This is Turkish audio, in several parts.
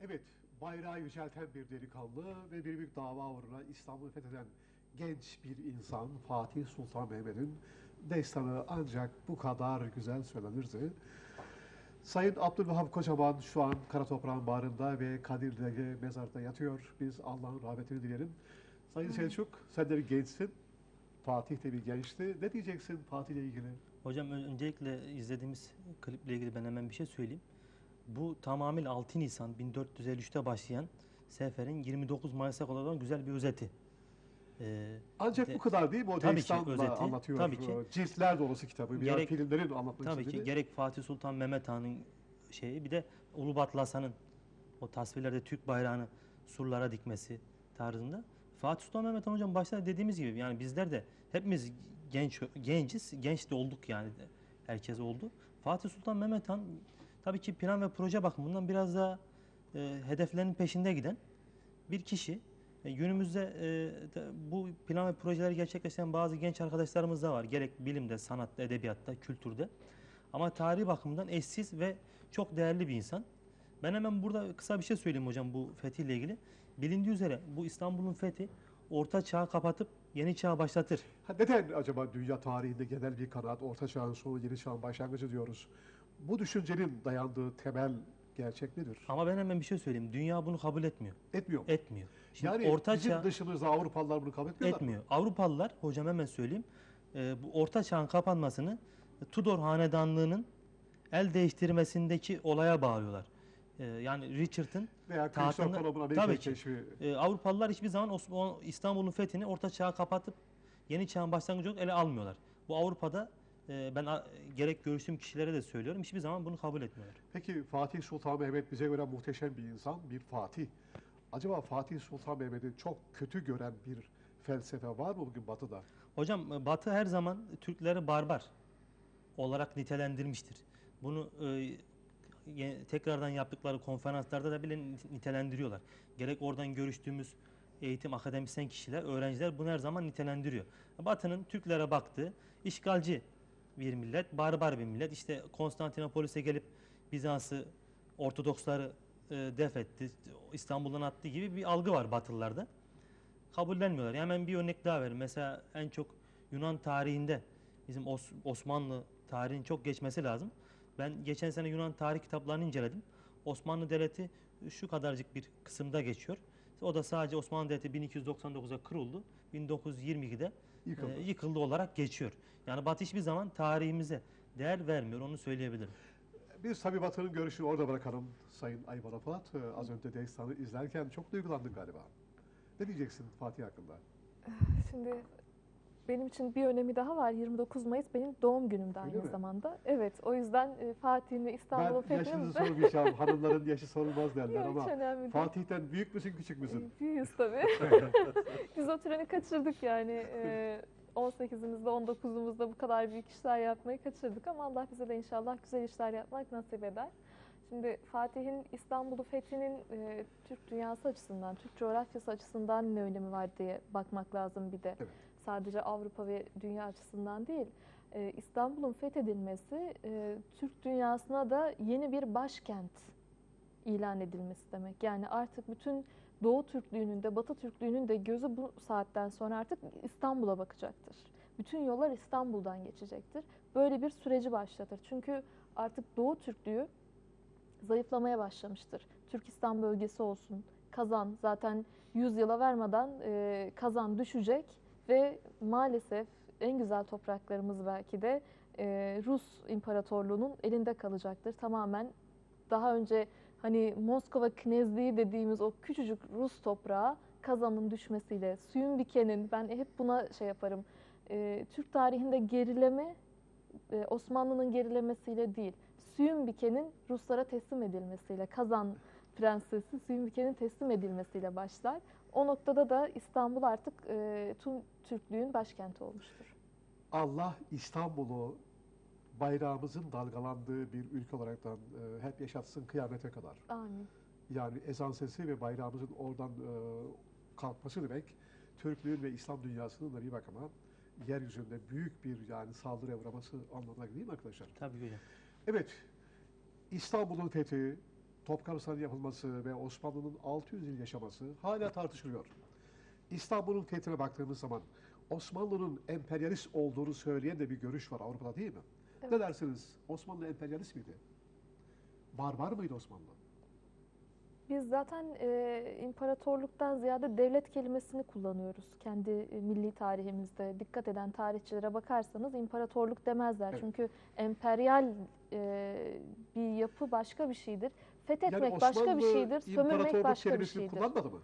Evet, bayrağı yücelten bir delikanlı ve bir büyük dava uğruna İstanbul'u fetheden genç bir insan Fatih Sultan Mehmet'in destanı ancak bu kadar güzel söylenirdi. Sayın Abdülvahap Kocaman şu an kara toprağın bağrında ve Kadir'de mezarda yatıyor. Biz Allah'ın rahmetini dileyelim. Sayın Selçuk, sen de bir gençsin. Fatih de bir gençti. Ne diyeceksin Fatih ile ilgili? Hocam ön- öncelikle izlediğimiz kliple ilgili ben hemen bir şey söyleyeyim. Bu tamamıyla 6 Nisan 1453'te başlayan seferin 29 Mayıs'a kadar olan güzel bir özeti. Ee, Ancak de- bu kadar değil mi? O Tabii ki, özeti, anlatıyor. tabii ki. Ciltler dolusu kitabı. Biraz Gerek- filmlerin anlatmak tabii ki gerek Fatih Sultan Mehmet Han'ın şeyi bir de Ulubatlı Hasan'ın o tasvirlerde Türk bayrağını surlara dikmesi tarzında. Fatih Sultan Mehmet Han hocam başta dediğimiz gibi yani bizler de hepimiz genç genciz, genç de olduk yani herkes oldu. Fatih Sultan Mehmet Han tabii ki plan ve proje bakımından biraz daha e, hedeflerinin peşinde giden bir kişi. E, günümüzde e, de bu plan ve projeleri gerçekleştiren bazı genç arkadaşlarımız da var. Gerek bilimde, sanatta, edebiyatta, kültürde. Ama tarihi bakımından eşsiz ve çok değerli bir insan. Ben hemen burada kısa bir şey söyleyeyim hocam bu fethiyle ilgili. Bilindiği üzere bu İstanbul'un fethi Orta Çağ'ı kapatıp Yeni Çağ'ı başlatır. Ha, neden acaba dünya tarihinde genel bir kanaat Orta Çağ'ın sonu, Yeni Çağ'ın başlangıcı diyoruz? Bu düşüncenin dayandığı temel gerçek nedir? Ama ben hemen bir şey söyleyeyim. Dünya bunu kabul etmiyor. Etmiyor mu? Etmiyor. Şimdi yani Orta bizim Çağ dışımızda Avrupalılar bunu kabul etmiyorlar mı? etmiyor. Avrupalılar hocam hemen söyleyeyim. e, bu Orta Çağ'ın kapanmasını Tudor hanedanlığının el değiştirmesindeki olaya bağlıyorlar. E, yani Richard'ın Veya Tahtında- Amerika Tabii ki. keşfi. e, Avrupalılar hiçbir zaman İstanbul'un fethini Orta Çağ'a kapatıp Yeni Çağ'ın başlangıcı olarak ele almıyorlar. Bu Avrupa'da ben a- gerek görüştüğüm kişilere de söylüyorum. Hiçbir zaman bunu kabul etmiyorlar. Peki Fatih Sultan Mehmet bize göre muhteşem bir insan, bir Fatih. Acaba Fatih Sultan Mehmet'i çok kötü gören bir felsefe var mı bugün Batı'da? Hocam e, Batı her zaman Türkleri barbar olarak nitelendirmiştir. Bunu e, tekrardan yaptıkları konferanslarda da bile nitelendiriyorlar. Gerek oradan görüştüğümüz eğitim akademisyen kişiler, öğrenciler bunu her zaman nitelendiriyor. Batı'nın Türklere baktığı işgalci bir millet, barbar bir millet. İşte Konstantinopolis'e gelip Bizans'ı, Ortodoksları e, def etti, İstanbul'dan attı gibi bir algı var Batılılarda kabullenmiyorlar. Hemen bir örnek daha verin. Mesela en çok Yunan tarihinde bizim Os- Osmanlı tarihinin çok geçmesi lazım. Ben geçen sene Yunan tarih kitaplarını inceledim. Osmanlı Devleti şu kadarcık bir kısımda geçiyor. O da sadece Osmanlı Devleti 1299'a kuruldu. 1922'de Yıkıldı. e, yıkıldı olarak geçiyor. Yani Batı hiçbir zaman tarihimize değer vermiyor. Onu söyleyebilirim. Biz tabii Batı'nın görüşünü orada bırakalım Sayın Ayvan Apat. Ee, Az önce Destan'ı izlerken çok duygulandın galiba. Ne diyeceksin Fatih hakkında? Şimdi benim için bir önemi daha var. 29 Mayıs benim doğum günüm de Öyle aynı mi? zamanda. Evet, o yüzden e, Fatih'in ve İstanbul'un ben yaşınızı fethinin... sormayacağım. Hanımların yaşı sorulmaz derler Yok, ama hiç önemli değil. Fatih'ten büyük müsün küçük müsün? Büyüyüz tabii. Biz o treni kaçırdık yani. E, 18'imizde, 19'umuzda bu kadar büyük işler yapmayı kaçırdık ama Allah bize de inşallah güzel işler yapmak nasip eder. Şimdi Fatih'in İstanbul'u fethinin e, Türk dünyası açısından, Türk coğrafyası açısından ne önemi var diye bakmak lazım bir de. Evet. Sadece Avrupa ve dünya açısından değil. E, İstanbul'un fethedilmesi e, Türk dünyasına da yeni bir başkent ilan edilmesi demek. Yani artık bütün Doğu Türklüğünün de Batı Türklüğünün de gözü bu saatten sonra artık İstanbul'a bakacaktır. Bütün yollar İstanbul'dan geçecektir. Böyle bir süreci başlatır. Çünkü artık Doğu Türklüğü zayıflamaya başlamıştır. Türkistan bölgesi olsun, Kazan zaten 100 yıla vermeden e, Kazan düşecek ve maalesef en güzel topraklarımız belki de e, Rus İmparatorluğu'nun elinde kalacaktır. Tamamen daha önce hani Moskova Knezliği dediğimiz o küçücük Rus toprağı Kazan'ın düşmesiyle, Süyünbike'nin ben hep buna şey yaparım. e, Türk tarihinde gerileme e, Osmanlı'nın gerilemesiyle değil, Süyünbike'nin Ruslara teslim edilmesiyle, Kazan Prensesi Süyünbike'nin teslim edilmesiyle başlar. O noktada da İstanbul artık e, tüm Türklüğün başkenti olmuştur. Allah İstanbul'u bayrağımızın dalgalandığı bir ülke olaraktan e, hep yaşatsın kıyamete kadar. Amin. Yani ezan sesi ve bayrağımızın oradan e, kalkması demek Türklüğün ve İslam dünyasının da bir bakıma yeryüzünde büyük bir yani saldırıya uğraması anlamına değil mi arkadaşlar? Tabii hocam. Evet, İstanbul'un fethi, Topkapısı'nın yapılması ve Osmanlı'nın 600 yıl yaşaması hala tartışılıyor. İstanbul'un fethine baktığımız zaman Osmanlı'nın emperyalist olduğunu söyleyen de bir görüş var Avrupa'da değil mi? Ne Evet. dersiniz? Osmanlı emperyalist miydi? Barbar mıydı Osmanlı? Biz zaten e, imparatorluktan ziyade devlet kelimesini kullanıyoruz. Kendi e, milli tarihimizde dikkat eden tarihçilere bakarsanız imparatorluk demezler. Evet. Çünkü emperyal e, bir yapı başka bir şeydir. Fethetmek Yani başka bir şeydir, sömürmek başka bir şeydir. kullanmadı mı?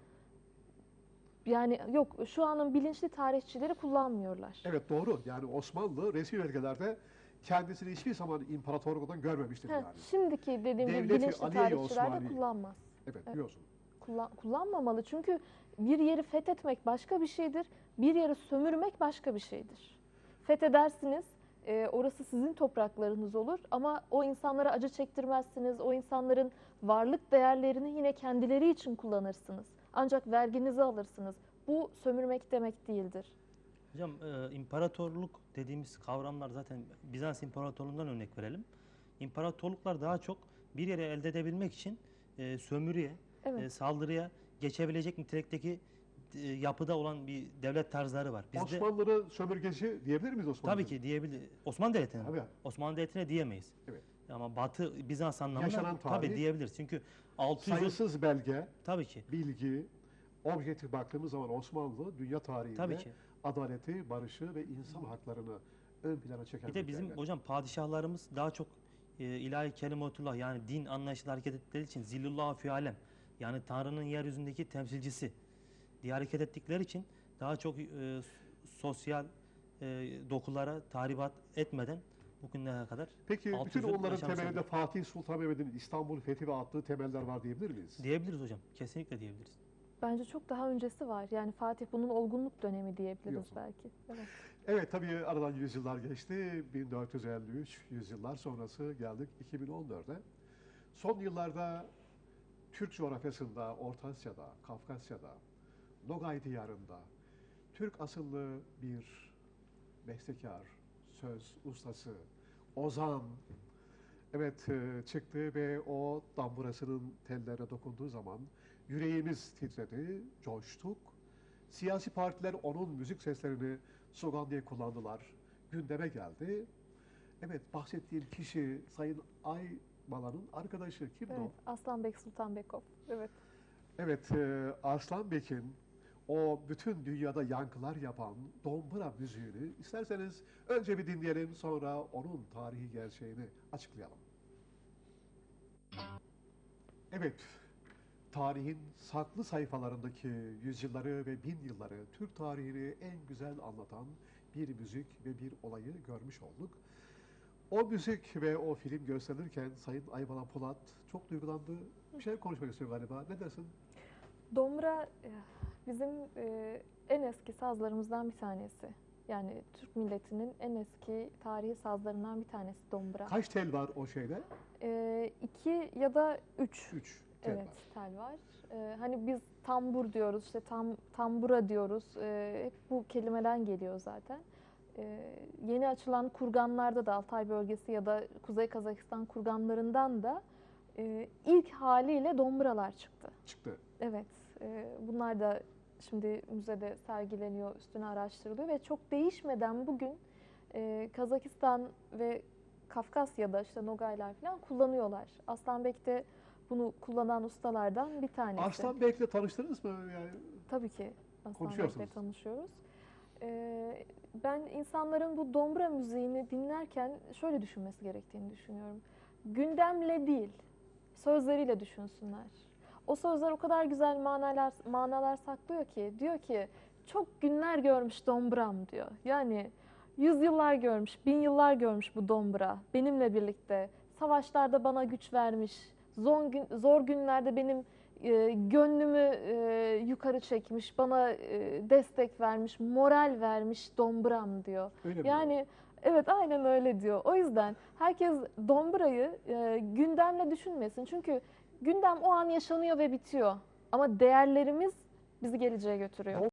Yani yok şu anın bilinçli tarihçileri kullanmıyorlar. Evet doğru. Yani Osmanlı resmi belgelerde kendisini hiçbir zaman imparatorluktan görmemiştir Heh, yani. Şimdiki dediğim gibi bilinçli tarihçiler de kullanmaz. Evet biliyorsun. Kullan, kullanmamalı çünkü bir yeri fethetmek başka bir şeydir, bir yeri sömürmek başka bir şeydir. Fethedersiniz, e, orası sizin topraklarınız olur ama o insanlara acı çektirmezsiniz, o insanların varlık değerlerini yine kendileri için kullanırsınız. Ancak verginizi alırsınız. Bu sömürmek demek değildir. Hocam e, imparatorluk dediğimiz kavramlar zaten Bizans İmparatorluğundan örnek verelim. İmparatorluklar daha çok bir yere elde edebilmek için e, sömürüye, Evet. e, saldırıya geçebilecek nitelikteki yapıda olan bir devlet tarzları var. Bizde Osmanlı'nın sömürgeci diyebilir miyiz Osmanlı? tabii ki diyebilir. Osmanlı Devleti'ne. Tabii. Osmanlı Devleti'ne diyemeyiz. Evet. Ama Batı Bizans anlamında Yaşanan tabii tarih, diyebiliriz. Çünkü 600 yıl Sayısız belge, tabii ki. bilgi, objektif baktığımız zaman Osmanlı dünya tarihinde Tabii ki. adaleti, barışı ve insan haklarını ön plana çeken Bir de bizim devlet. hocam padişahlarımız daha çok e, ilahi kelimetullah yani din anlayışıyla hareket ettikleri için zillullah fi alem yani Tanrı'nın yeryüzündeki temsilcisi diye hareket ettikleri için daha çok e, sosyal e, dokulara tahribat etmeden bugünlere kadar Peki 600 bütün onların temelinde olduk. Fatih Sultan Mehmet'in İstanbul fethi ve attığı temeller var diyebilir miyiz? diyebiliriz hocam. Kesinlikle diyebiliriz. Bence çok daha öncesi var. Yani Fatih bunun olgunluk dönemi diyebiliriz Diyorsun. belki. Evet. Evet tabii aradan yüzyıllar geçti. 1453 yüzyıllar sonrası geldik 2014'e. Son yıllarda Türk coğrafyasında, Orta Asya'da, Kafkasya'da, Nogay diyarında Türk asıllı bir bestekar, söz ustası, ozan evet e, çıktı ve o damburasının tellerine dokunduğu zaman yüreğimiz titredi, coştuk. Siyasi partiler onun müzik seslerini slogan diye kullandılar. Gündeme geldi. Evet bahsettiğim kişi Sayın Aybala'nın arkadaşı. Kimdi evet. o? Aslanbek Sultanbekov. Evet. Evet e, Arslan Bek'in o bütün dünyada yankılar yapan Dombra müziğini isterseniz önce bir dinleyelim sonra onun tarihi gerçeğini açıklayalım. Evet, tarihin saklı sayfalarındaki yüzyılları ve bin yılları Türk tarihini en güzel anlatan bir müzik ve bir olayı görmüş olduk. O müzik ve o film gösterilirken Sayın Aybala Polat çok duygulandı. Bir şey konuşmak istiyor galiba. Ne dersin? Dombra e, bizim e, en eski sazlarımızdan bir tanesi. Yani Türk milletinin en eski tarihi sazlarından bir tanesi dombra. Kaç tel var o şeyde? E, iki ya da üç. Üç tel Evet, var. tel var. E, hani biz tambur diyoruz, işte tam tambura diyoruz. E, hep bu kelimeden geliyor zaten. E, yeni açılan kurganlarda da Altay bölgesi ya da Kuzey Kazakistan kurganlarından da e, ilk haliyle dombralar çıktı. Çıktı. Evet, e, bunlar da şimdi müzede sergileniyor, üstüne araştırılıyor ve çok değişmeden bugün e, Kazakistan ve Kafkasya'da işte Nogaylar falan kullanıyorlar. Aslanbek de bunu kullanan ustalardan bir tanesi. Arslan Bek'le tanıştınız mı? Yani Tabii ki Aslanbek'le tanışıyoruz. E, ben insanların bu dombra müziğini dinlerken şöyle düşünmesi gerektiğini düşünüyorum. Gündemle değil, sözleriyle düşünsünler. O sözler o kadar güzel manalar manalar saklıyor ki diyor ki çok günler görmüş dombram diyor. Yani yüzyıllar görmüş, bin yıllar görmüş bu dombra benimle birlikte. Savaşlarda bana güç vermiş. Zor, gün, zor günlerde benim e, gönlümü e, yukarı çekmiş, bana e, destek vermiş, moral vermiş dombram diyor. öyle mi? Yani evet aynen öyle diyor. O yüzden herkes dombrayı e, gündemle düşünmesin. Çünkü gündem o an yaşanıyor ve bitiyor. Ama değerlerimiz bizi geleceğe götürüyor.